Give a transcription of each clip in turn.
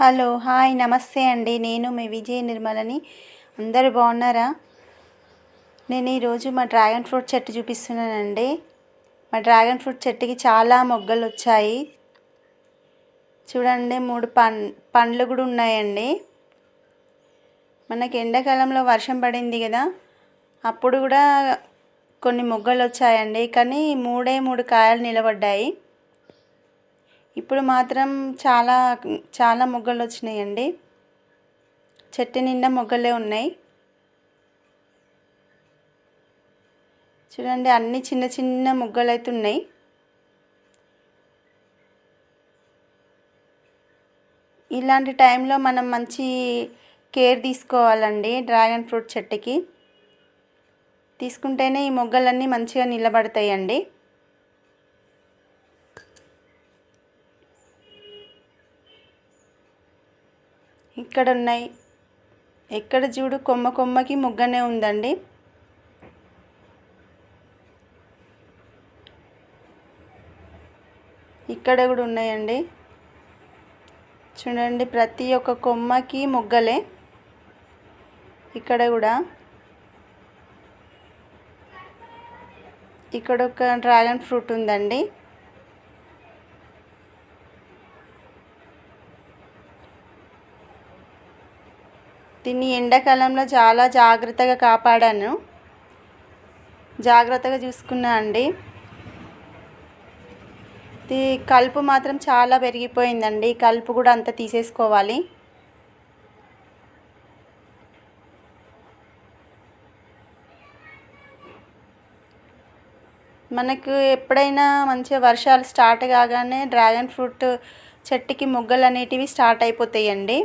Hello hi నమస్తే అండి. నేను మీ విజయ నిర్మలని. అందరు బాగున్నారా? నేను ఈరోజు మా డ్రాగన్ ఫ్రూట్ చెట్టు చూపిస్తున్నానండి. మా డ్రాగన్ ఫ్రూట్ చెట్టుకి చాలా మొగ్గలు వచ్చాయి. చూడండి మూడు పం పండ్లు కూడా ఉన్నాయండి. మనకి ఎండాకాలంలో వర్షం పడింది కదా అప్పుడు కూడా కొన్ని మొగ్గలు వచ్చాయండి. కానీ మూడే మూడు కాయలు నిలబడ్డాయి. ఇప్పుడు మాత్రం చాలా చాలా మొగ్గలు వచ్చినాయండి. చెట్టు నిండా మొగ్గలే ఉన్నాయి. చూడండి అన్ని చిన్న చిన్న మొగ్గలు అయితే ఉన్నాయి. ఇలాంటి టైంలో మనం మంచి కేర్ తీసుకోవాలండి డ్రాగన్ ఫ్రూట్ చెట్టుకి. తీసుకుంటేనే ఈ మొగ్గలన్నీ మంచిగా నిలబడతాయండి. ఇక్కడ ఉన్నాయి ఎక్కడ చూడు కొమ్మ కొమ్మకి మొగ్గనే ఉందండి. ఇక్కడ కూడా ఉన్నాయండి. చూడండి ప్రతి ఒక్క కొమ్మకి మొగ్గలే. ఇక్కడ కూడా. ఇక్కడ ఒక డ్రాగన్ ఫ్రూట్ ఉందండి. దీన్ని ఎండాకాలంలో చాలా జాగ్రత్తగా కాపాడాను. జాగ్రత్తగా చూసుకున్నా అండి. ఇది కలుపు మాత్రం చాలా పెరిగిపోయిందండి. కలుపు కూడా అంత తీసేసుకోవాలి. మనకు ఎప్పుడైనా మంచిగా వర్షాలు స్టార్ట్ కాగానే డ్రాగన్ ఫ్రూట్ చెట్టుకి మొగ్గలు అనేటివి స్టార్ట్ అయిపోతాయండి.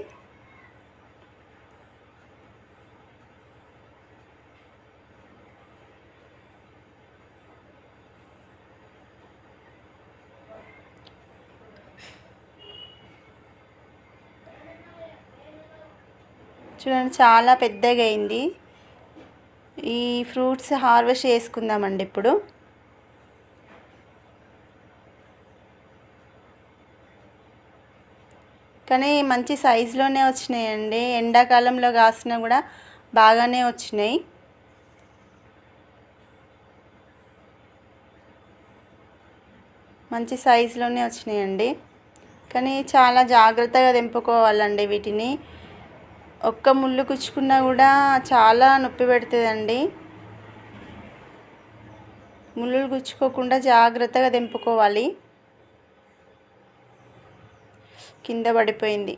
చూడండి చాలా పెద్దగా అయింది. ఈ ఫ్రూట్స్ హార్వెస్ట్ చేసుకుందామండి ఇప్పుడు. కానీ మంచి సైజులోనే వచ్చినాయండి. ఎండాకాలంలో కాసినా కూడా బాగానే వచ్చినాయి. మంచి సైజులోనే వచ్చినాయండి. కానీ చాలా జాగ్రత్తగా తెంపుకోవాలండి వీటిని. ఒక్క ముళ్ళు కుచ్చుకున్నా కూడా చాలా నొప్పి పెడుతుందండి. ముళ్ళు గుచ్చుకోకుండా జాగ్రత్తగా తెంపుకోవాలి కింద పడిపోయింది.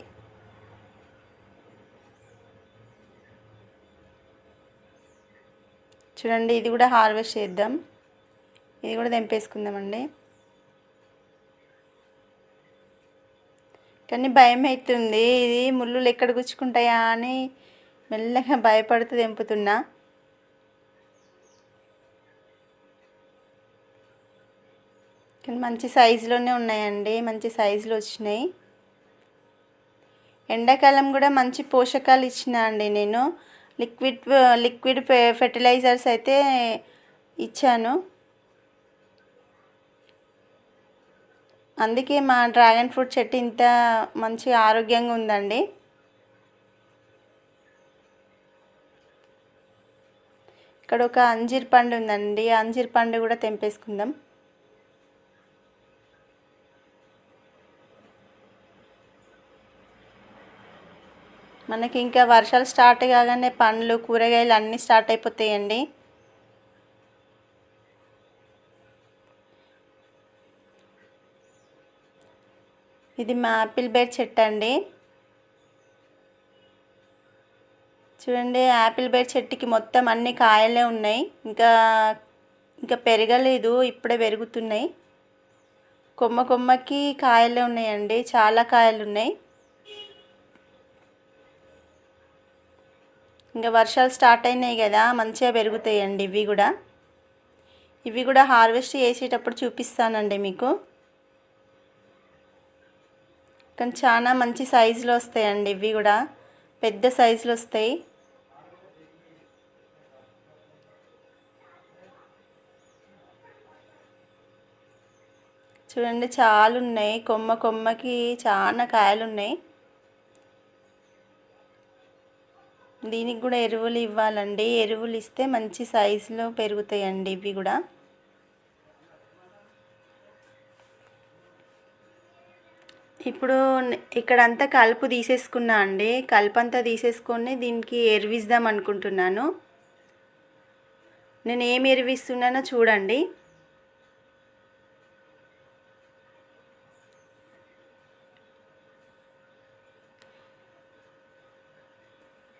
చూడండి ఇది కూడా హార్వెస్ట్ చేద్దాం. ఇది కూడా తెంపేసుకుందామండి కానీ భయం అవుతుంది ఇది ముళ్ళులు ఎక్కడ గుచ్చుకుంటాయా అని మెల్లగా భయపడుతూ తెంపుతున్నా. కానీ మంచి సైజులోనే ఉన్నాయండి. మంచి సైజులు వచ్చినాయి. ఎండాకాలం కూడా మంచి పోషకాలు ఇచ్చిన అండి నేను. లిక్విడ్ లిక్విడ్ ఫెర్టిలైజర్స్ అయితే ఇచ్చాను. అందుకే మా డ్రాగన్ ఫ్రూట్ చెట్టు ఇంత మంచి ఆరోగ్యంగా ఉందండి. ఇక్కడ ఒక అంజీర్ పండు ఉందండి. అంజీర్ పండు కూడా తెంపేసుకుందాం. మనకి ఇంకా వర్షాలు స్టార్ట్ కాగానే పండ్లు కూరగాయలు అన్నీ స్టార్ట్ అయిపోతాయండి. ఇది మా యాపిల్ బేర్ చెట్టు అండి. చూడండి యాపిల్ బేర్ చెట్టుకి మొత్తం అన్ని కాయలే ఉన్నాయి. ఇంకా ఇంకా పెరగలేదు ఇప్పుడే పెరుగుతున్నాయి. కొమ్మ కొమ్మకి కాయలే ఉన్నాయండి చాలా కాయలు ఉన్నాయి. ఇంకా వర్షాలు స్టార్ట్ అయినాయి కదా మంచిగా పెరుగుతాయండి ఇవి కూడా. ఇవి కూడా హార్వెస్ట్ చేసేటప్పుడు చూపిస్తానండి మీకు. కానీ చాలా మంచి సైజులో వస్తాయండి. ఇవి కూడా పెద్ద సైజులు వస్తాయి. చూడండి చాలా ఉన్నాయి. కొమ్మ కొమ్మకి చాలా కాయలు ఉన్నాయి. దీనికి కూడా ఎరువులు ఇవ్వాలండి. ఎరువులు ఇస్తే మంచి సైజులో పెరుగుతాయండి ఇవి కూడా. ఇప్పుడు ఇక్కడంతా కలుపు తీసేసుకున్నా అండి. కలుపు అంతా తీసేసుకొని దీనికి ఎరువిద్దాం అనుకుంటున్నాను. నేను ఏమి ఎరువిస్తున్నానో చూడండి.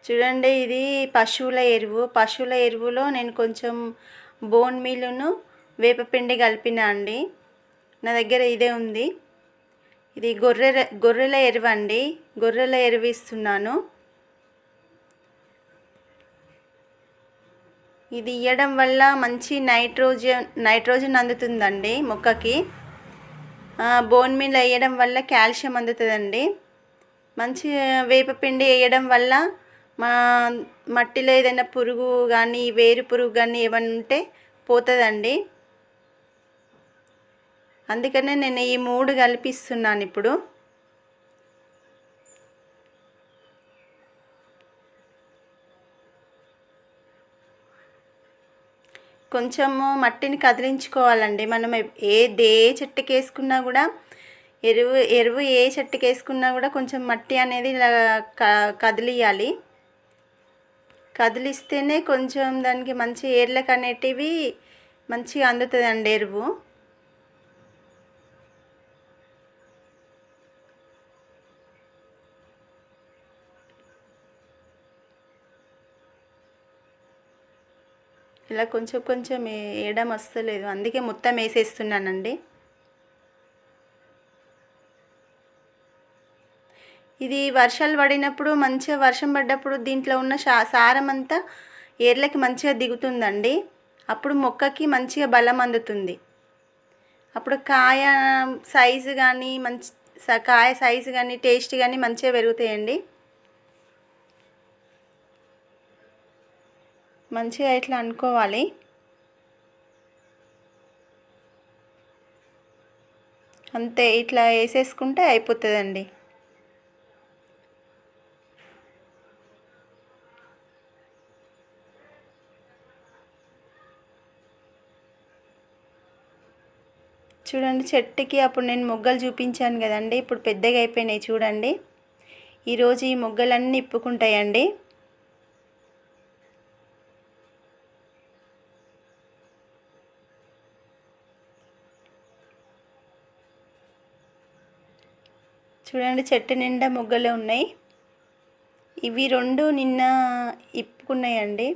చూడండి ఇది పశువుల ఎరువు. పశువుల ఎరువులో నేను కొంచెం బోన్ మీలును వేపపిండి కలిపిన అండి. నా దగ్గర ఇదే ఉంది. ఇది గొర్రె గొర్రెల ఎరువు అండి గొర్రెల ఎరువు ఇస్తున్నాను ఇది ఇవ్వడం వల్ల మంచి నైట్రోజన్ నైట్రోజన్ అందుతుందండి మొక్కకి. బోన్ మీల్ వేయడం వల్ల కాల్షియం అందుతుందండి. మంచి వేపపిండి వేయడం వల్ల మా మట్టిలో ఏదైనా పురుగు కానీ వేరు పురుగు కానీ ఏమైనా ఉంటే పోతుందండి. అందుకనే నేను ఈ మూడు కలిపిస్తున్నాను ఇప్పుడు. కొంచెము మట్టిని కదిలించుకోవాలండి. మనం ఏ దే చెట్టుకి వేసుకున్నా కూడా ఎరువు ఎరువు ఏ చెట్టుకి వేసుకున్నా కూడా కొంచెం మట్టి అనేది ఇలా కదిలియాలి. కదిలిస్తేనే కొంచెం దానికి మంచి ఏర్లకు అనేటివి మంచిగా అందుతుందండి ఎరువు. ఇలా కొంచెం కొంచెం వేయడం వస్తలేదు. అందుకే మొత్తం వేసేస్తున్నానండి. ఇది వర్షాలు పడినప్పుడు మంచిగా వర్షం పడ్డప్పుడు దీంట్లో ఉన్న సారం అంతా ఏర్లకి మంచిగా దిగుతుందండి. అప్పుడు మొక్కకి మంచిగా బలం అందుతుంది. అప్పుడు కాయ సైజు కానీ మంచి కాయ సైజు కానీ టేస్ట్ కానీ మంచిగా పెరుగుతాయండి. మంచిగా ఇట్లా అనుకోవాలి? అంతే ఇట్లా వేసేసుకుంటే అయిపోతుందండి. చూడండి చెట్టుకి అప్పుడు నేను మొగ్గలు చూపించాను కదండి. ఇప్పుడు పెద్దగా అయిపోయినాయి చూడండి. ఈరోజు ఈ మొగ్గలన్నీ ఇప్పుకుంటాయండి. చూడండి చెట్టు నిండా మొగ్గలు ఉన్నాయి. ఇవి రెండు నిన్న ఇప్పుకున్నాయండి.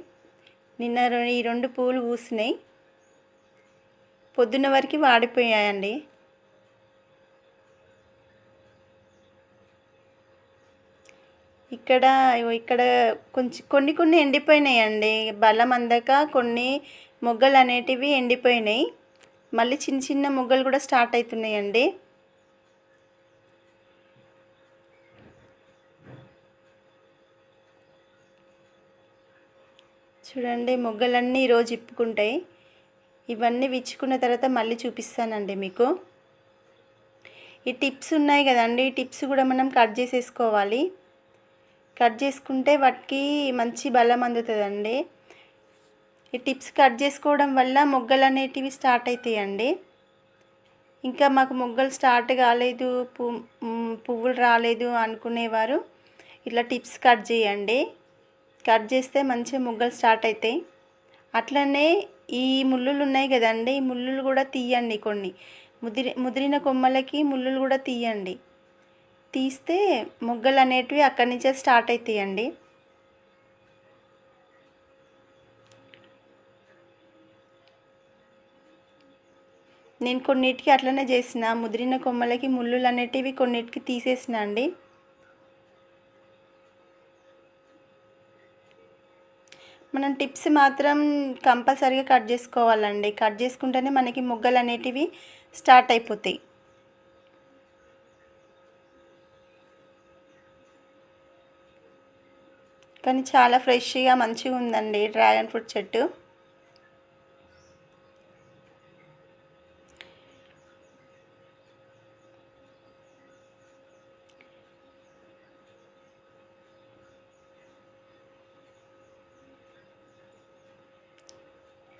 నిన్న ఈ రెండు పూలు పూసినాయి. పొద్దున్న వరకు వాడిపోయాయండి. ఇక్కడ ఇక్కడ కొంచెం కొన్ని కొన్ని ఎండిపోయినాయండి. బలం అందక కొన్ని మొగ్గలు అనేటివి ఎండిపోయినాయి. మళ్ళీ చిన్న చిన్న మొగ్గలు కూడా స్టార్ట్ అవుతున్నాయండి. చూడండి మొగ్గలన్నీ ఈరోజు ఇప్పుకుంటాయి. ఇవన్నీ విచ్చుకున్న తర్వాత మళ్ళీ చూపిస్తానండి మీకు. ఈ టిప్స్ ఉన్నాయి కదండి ఈ టిప్స్ కూడా మనం కట్ చేసేసుకోవాలి. కట్ చేసుకుంటే వాటికి మంచి బలం అందుతుందండి. ఈ టిప్స్ కట్ చేసుకోవడం వల్ల మొగ్గలు అనేటివి స్టార్ట్ అవుతాయండి ఇంకా మాకు మొగ్గలు స్టార్ట్ కాలేదు పువ్వులు రాలేదు అనుకునేవారు ఇట్లా టిప్స్ కట్ చేయండి. కట్ చేస్తే మంచిగా ముగ్గలు స్టార్ట్ అవుతాయి అట్లనే ఈ ముళ్ళులు ఉన్నాయి కదండి ఈ ముళ్ళులు కూడా తీయండి కొన్ని. ముదిరి ముదిరిన కొమ్మలకి ముళ్ళులు కూడా తీయండి. తీస్తే మొగ్గలు అనేటివి అక్కడి నుంచే స్టార్ట్ అవుతాయండి నేను కొన్నిటికి అట్లనే చేసిన. ముదిరిన కొమ్మలకి ముళ్ళులు అనేటివి కొన్నిటికి తీసేసిన అండి. మనం టిప్స్ మాత్రం కంపల్సరీగా కట్ చేసుకోవాలండి. కట్ చేసుకుంటేనే మనకి ముగ్గలు అనేటివి స్టార్ట్ అయిపోతాయి. కానీ చాలా ఫ్రెష్గా మంచిగా ఉందండి. డ్రాగన్ ఫ్రూట్ చెట్టు.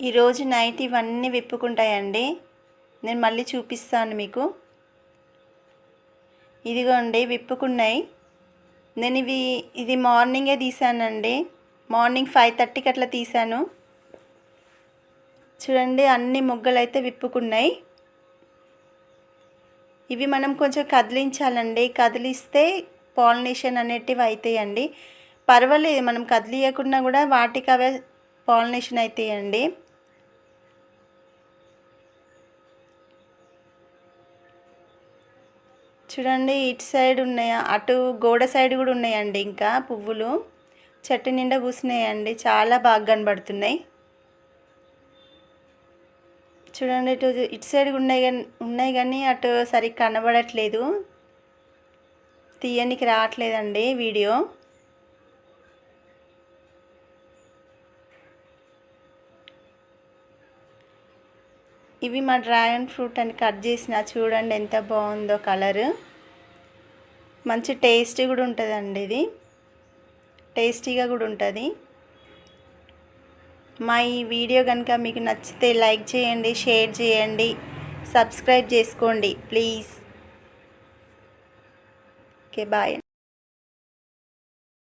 ఈరోజు నైట్ ఇవన్నీ విప్పుకుంటాయండి. నేను మళ్ళీ చూపిస్తాను మీకు. ఇదిగోండి విప్పుకున్నాయి. నేను ఇవి ఇది మార్నింగే తీసానండి. మార్నింగ్ ఫైవ్ థర్టీకి అట్లా తీసాను. చూడండి అన్ని మొగ్గలు అయితే విప్పుకున్నాయి. ఇవి మనం కొంచెం కదిలించాలండి. కదిలిస్తే పాలినేషన్ అనేటివి అవుతాయండి పర్వాలేదు మనం కదిలియకుండా కూడా వాటికి అవే పాలినేషన్ అవుతాయండి చూడండి ఇటు సైడ్ ఉన్నాయా? అటు గోడ సైడ్ కూడా ఉన్నాయండి ఇంకా పువ్వులు. చెట్టు నిండా పూసినాయండి. చాలా బాగా కనబడుతున్నాయి. చూడండి ఇటు ఇటు సైడ్ ఉన్నాయి కానీ ఉన్నాయి కానీ అటు సరిగ్గా కనబడట్లేదు. తీయనికి రావట్లేదండి వీడియో. ఇవి మా డ్రాగన్ ఫ్రూట్ అని కట్ చేసిన చూడండి ఎంత బాగుందో కలర్. మంచి టేస్టీ కూడా ఉంటుందండి ఇది. టేస్టీగా కూడా ఉంటుంది. మా ఈ వీడియో కనుక మీకు నచ్చితే లైక్ చేయండి షేర్ చేయండి సబ్స్క్రైబ్ చేసుకోండి ప్లీజ్. Okay bye